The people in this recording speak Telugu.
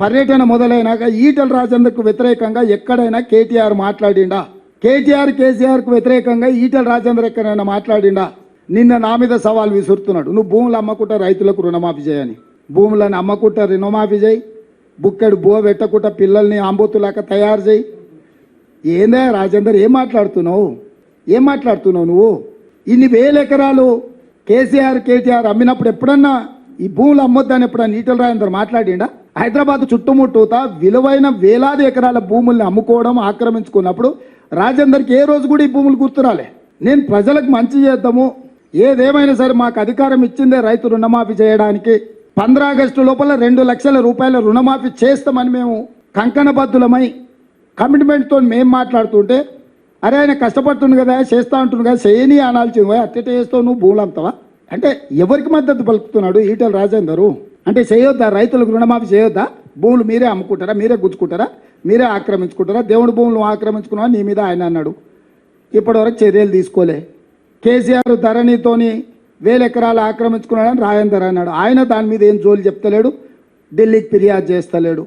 పర్యటన మొదలైనాక ఈటల రాజేందర్కు వ్యతిరేకంగా ఎక్కడైనా కేటీఆర్ మాట్లాడిండా? కేటీఆర్ కేసీఆర్కు వ్యతిరేకంగా ఈటల రాజేందర్ ఎక్కడైనా మాట్లాడిండా? నిన్న నా మీద సవాల్ విసురుతున్నాడు. నువ్వు భూములు అమ్మకుంటా రైతులకు రుణమాఫీ చేయని. భూములను అమ్మకుంటా రుణమాఫీ చేయి. బుక్కడు బో పెట్టకుండా పిల్లల్ని ఆంబోతులాక తయారు చేయి. ఏందా రాజేందర్ ఏం మాట్లాడుతున్నావు? ఏం మాట్లాడుతున్నావు నువ్వు? ఇన్ని వేల ఎకరాలు కేసీఆర్ కేటీఆర్ అమ్మినప్పుడు ఎప్పుడన్నా ఈ భూములు అమ్మొద్దని ఎప్పుడన్నా ఈటల రాజేందర్ మాట్లాడిండా? హైదరాబాద్ చుట్టుముట్టూత విలువైన వేలాది ఎకరాల భూముల్ని అమ్ముకోవడం ఆక్రమించుకున్నప్పుడు రాజేందర్కి ఏ రోజు కూడా ఈ భూములు గుర్తురాలే. నేను ప్రజలకు మంచి చేద్దాము. ఏదేమైనా సరే మాకు అధికారం ఇచ్చిందే రైతు రుణమాఫీ చేయడానికి. పంద్ర ఆగస్టు లోపల రెండు లక్షల రూపాయల రుణమాఫీ చేస్తామని మేము కంకణబద్ధులమై కమిట్మెంట్తో మేము మాట్లాడుతుంటే అరే ఆయన కష్టపడుతుంది కదా చేస్తా ఉంటుంది కదా చేయని అనాల్సింది. పోయి చేస్తావు నువ్వు భూములు అమ్ముతావా అంటే ఎవరికి మద్దతు పలుకుతున్నాడు ఈటల రాజేందరు? అంటే చేయొద్దా? రైతులకు రుణమాఫీ చేయొద్దా? భూములు మీరే అమ్ముకుంటారా? మీరే గుచ్చుకుంటారా? మీరే ఆక్రమించుకుంటారా? దేవుడి భూములు ఆక్రమించుకున్నా నీ మీద ఆయన అన్నాడు. ఇప్పటివరకు చర్యలు తీసుకోలే. కేసీఆర్ ధరణితోని వేల ఎకరాలు ఆక్రమించుకున్నాడని రాయందర్ అన్నాడు. ఆయన దాని మీద ఏం జోలు చెప్తలేడు? ఢిల్లీకి ఫిర్యాదు చేస్తలేడు.